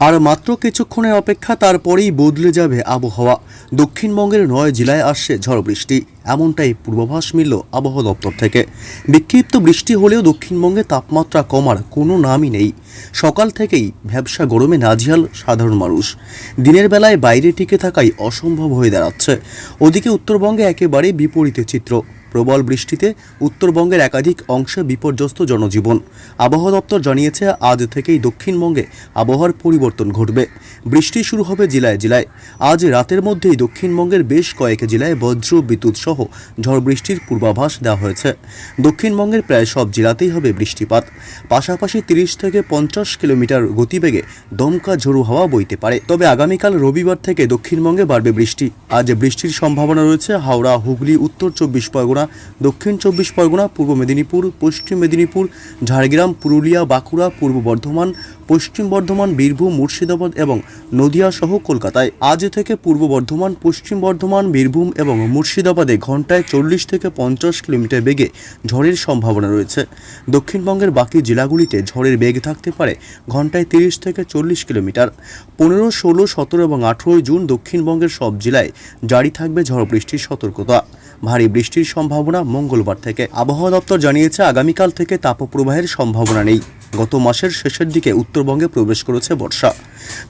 আর মাত্র কিছুক্ষণের অপেক্ষা তারপরেই বদলে যাবে আবহাওয়া। দক্ষিণবঙ্গের নয় জেলায় আসছে ঝড় বৃষ্টি। এমনটাই পূর্বাভাস মিলল আবহাওয়া দপ্তর থেকে। বিক্ষিপ্ত বৃষ্টি হলেও দক্ষিণবঙ্গে তাপমাত্রা কমার কোনো নামই নেই। সকাল থেকেই ভ্যাবসা গরমে নাজিয়াল সাধারণ মানুষ। দিনের বেলায় বাইরে টিকে থাকাই অসম্ভব হয়ে দাঁড়াচ্ছে। ওদিকে উত্তরবঙ্গে একেবারে বিপরীতে চিত্র। প্রবল বৃষ্টিতে উত্তরবঙ্গের একাধিক অংশে বিপর্যস্ত জনজীবন। আবহাওয়া দপ্তর জানিয়েছে, আজ থেকেই দক্ষিণবঙ্গে আবহাওয়ার পরিবর্তন ঘটবে। বৃষ্টি শুরু হবে জেলায় জেলায় আজ রাতের মধ্যেই দক্ষিণবঙ্গের বেশ কয়েক জেলায় বজ্র, বিদ্যুৎ সহ ঝড় বৃষ্টির পূর্বাভাস দেওয়া হয়েছে। দক্ষিণবঙ্গের প্রায় সব জেলাতেই হবে বৃষ্টিপাত। পাশাপাশি তিরিশ থেকে পঞ্চাশ কিলোমিটার গতিবেগে দমকা ঝোড়ো হাওয়া বইতে পারে। তবে আগামীকাল রবিবার থেকে দক্ষিণবঙ্গে বাড়বে বৃষ্টি। আজ বৃষ্টির সম্ভাবনা রয়েছে হাওড়া, হুগলি, উত্তর চব্বিশ পরগনা দক্ষিণ চব্বিশ পরগনা, পূর্ব মেদিনীপুর, পশ্চিম মেদিনীপুর, ঝাড়গ্রাম, পুরুলিয়া, বাঁকুড়া, পূর্ব বর্ধমান, পশ্চিম বর্ধমান, বীরভূম, মুর্শিদাবাদ এবং নদিয়া সহ কলকাতায়। আজ থেকে পূর্ব বর্ধমান, পশ্চিম বর্ধমান, বীরভূম এবং মুর্শিদাবাদে ঘন্টায় চল্লিশ থেকে পঞ্চাশ কিলোমিটার বেগে ঝড়ের সম্ভাবনা রয়েছে। দক্ষিণবঙ্গের বাকি জেলাগুলিতে ঝড়ের বেগ থাকতে পারে ঘন্টায় তিরিশ থেকে চল্লিশ কিলোমিটার। পনেরো, ষোলো, সতেরো এবং আঠেরোই জুন দক্ষিণবঙ্গের সব জেলায় জারি থাকবে ঝড় বৃষ্টির সতর্কতা। ভারী বৃষ্টির সম্ভাবনা মঙ্গলবার থেকে। আবহাওয়া দপ্তর জানিয়েছে, আগামীকাল থেকে তাপপ্রবাহের সম্ভাবনা নেই। গত মাসের শেষের দিকে উত্তরবঙ্গে প্রবেশ করেছে বর্ষা।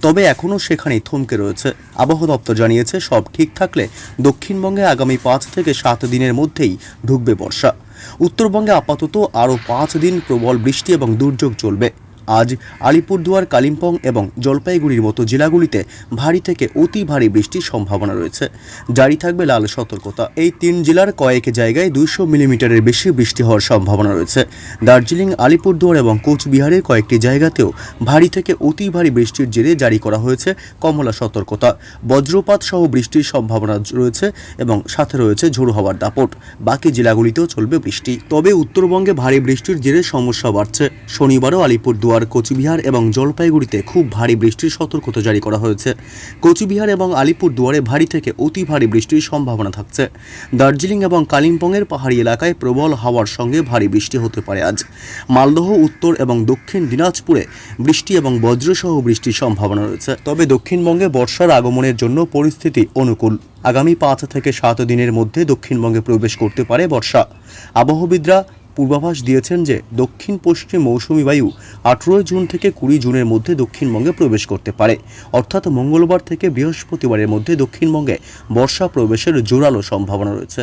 তবে এখনও সেখানেই থমকে রয়েছে। আবহাওয়া দপ্তর জানিয়েছে, সব ঠিক থাকলে দক্ষিণবঙ্গে আগামী পাঁচ থেকে সাত দিনের মধ্যেই ঢুকবে বর্ষা। উত্তরবঙ্গে আপাতত আরও পাঁচ দিন প্রবল বৃষ্টি এবং দুর্যোগ চলবে। আজ আলিপুরদুয়ার, কালিম্পং এবং জলপাইগুড়ির মতো জেলাগুলিতে ভারী থেকে অতি ভারী বৃষ্টির সম্ভাবনা রয়েছে। জারি থাকবে লাল সতর্কতা। এই তিন জেলার কয়েক জায়গায় দুইশো মিলিমিটারের বেশি বৃষ্টি হওয়ার সম্ভাবনা রয়েছে। দার্জিলিং, আলিপুরদুয়ার এবং কোচবিহারের কয়েকটি জায়গাতেও ভারী থেকে অতি ভারী বৃষ্টির জেরে জারি করা হয়েছে কমলা সতর্কতা। বজ্রপাত সহ বৃষ্টির সম্ভাবনা রয়েছে এবং সাথে রয়েছে ঝোড়ো হওয়ার দাপট। বাকি জেলাগুলিতেও চলবে বৃষ্টি। তবে উত্তরবঙ্গে ভারী বৃষ্টির জেরে সমস্যা বাড়ছে। শনিবারও আলিপুরদুয়ার কোচবিহার এবং জলপাইগুড়িতে খুব ভারী বৃষ্টির সতর্কতা জারি করা হয়েছে। কোচবিহার এবং আলিপুরদুয়ারে ভারী থেকে অতি ভারী বৃষ্টির সম্ভাবনা থাকছে। দার্জিলিং এবং কালিম্পংয়ের পাহাড়ি এলাকায় প্রবল হাওয়ার সঙ্গে ভারী বৃষ্টি হতে পারে আজ। মালদহ, উত্তর এবং দক্ষিণ দিনাজপুরে বৃষ্টি এবং বজ্রসহ বৃষ্টির সম্ভাবনা রয়েছে। তবে দক্ষিণবঙ্গে বর্ষার আগমনের জন্য পরিস্থিতি অনুকূল। আগামী পাঁচ থেকে সাত দিনের মধ্যে দক্ষিণবঙ্গে প্রবেশ করতে পারে বর্ষা। আবহবিদরা পূর্বাভাস দিয়েছেন যে দক্ষিণ পশ্চিম মৌসুমী বায়ু আঠেরোই জুন থেকে কুড়ি জুনের মধ্যে দক্ষিণবঙ্গে প্রবেশ করতে পারে। অর্থাৎ মঙ্গলবার থেকে বৃহস্পতিবারের মধ্যে দক্ষিণবঙ্গে বর্ষা প্রবেশের জোরালো সম্ভাবনা রয়েছে।